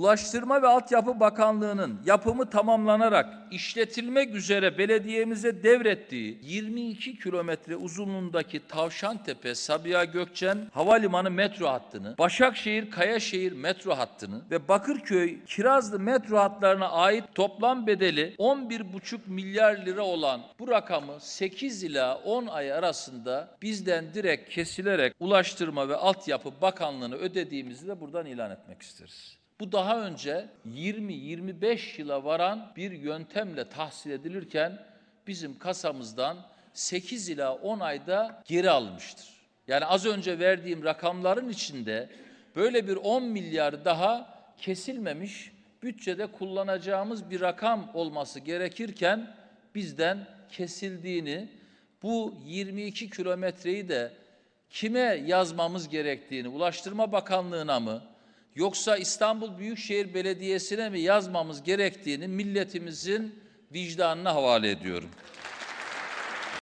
Ulaştırma ve Altyapı Bakanlığı'nın yapımı tamamlanarak işletilmek üzere belediyemize devrettiği 22 kilometre uzunluğundaki Tavşantepe Sabiha Gökçen Havalimanı metro hattını, Başakşehir Kayaşehir metro hattını ve Bakırköy Kirazlı metro hatlarına ait toplam bedeli 11,5 milyar lira olan bu rakamı 8 ila 10 ay arasında bizden direkt kesilerek Ulaştırma ve Altyapı Bakanlığı'na ödediğimizi de buradan ilan etmek isteriz. Bu daha önce 20-25 yıla varan bir yöntemle tahsil edilirken bizim kasamızdan 8 ila 10 ayda geri alınmıştır. Yani az önce verdiğim rakamların içinde böyle bir 10 milyar daha kesilmemiş bütçede kullanacağımız bir rakam olması gerekirken bizden kesildiğini bu 22 kilometreyi de kime yazmamız gerektiğini Ulaştırma Bakanlığı'na mı yoksa İstanbul Büyükşehir Belediyesi'ne mi yazmamız gerektiğini milletimizin vicdanına havale ediyorum.